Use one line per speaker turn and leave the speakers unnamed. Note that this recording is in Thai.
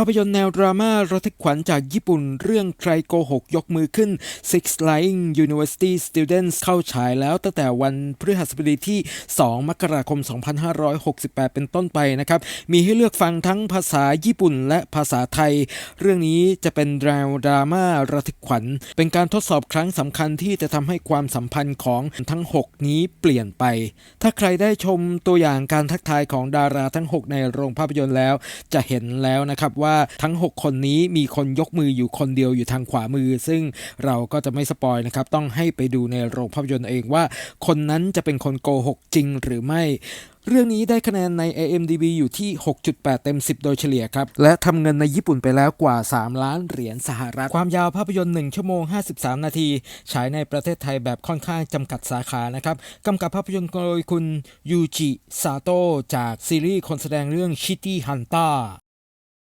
ภาพยนตร์แนวดราม่าระทึกขวัญจากญี่ปุ่นเรื่องใครโกหกยกมือขึ้น Six Lying University Students เข้าฉายแล้วตั้งแต่วันพฤหัสบดีที่ 2 มกราคม 2568 เป็นต้นไปนะครับ มีให้เลือกฟังทั้งภาษาญี่ปุ่นและภาษาไทย เรื่องนี้จะเป็นแนวดราม่าระทึกขวัญ เป็นการทดสอบครั้งสำคัญที่จะทำให้ความสัมพันธ์ของทั้ง 6 นี้เปลี่ยนไป ถ้าใครได้ชมตัวอย่างการทักทายของดาราทั้ง 6 ในโรงภาพยนตร์แล้ว จะเห็นแล้วนะครับว่าทั้ง 6 คนนี้มีคนยกมืออยู่คนเดียวอยู่ทางขวามือ ซึ่งเราก็จะไม่สปอยนะครับ ต้องให้ไปดูในโรงภาพยนตร์เองว่า คนนั้นจะเป็นคนโกหกจริงหรือไม่เรื่องนี้ได้คะแนนใน AMDB อยู่ที่ 6.8 เต็ม 10 โดยเฉลี่ยครับ และทำเงินในญี่ปุ่นไปแล้วกว่า 3 ล้านเหรียญสหรัฐ ความยาวภาพยนตร์ 1 ชั่วโมง 53 นาที ฉายในประเทศไทยแบบค่อนข้างจำกัดสาขานะครับกำกับภาพยนตร์โดยคุณยูจิซาโตะจากซีรีส์คนแสดงเรื่อง Shitty Hunter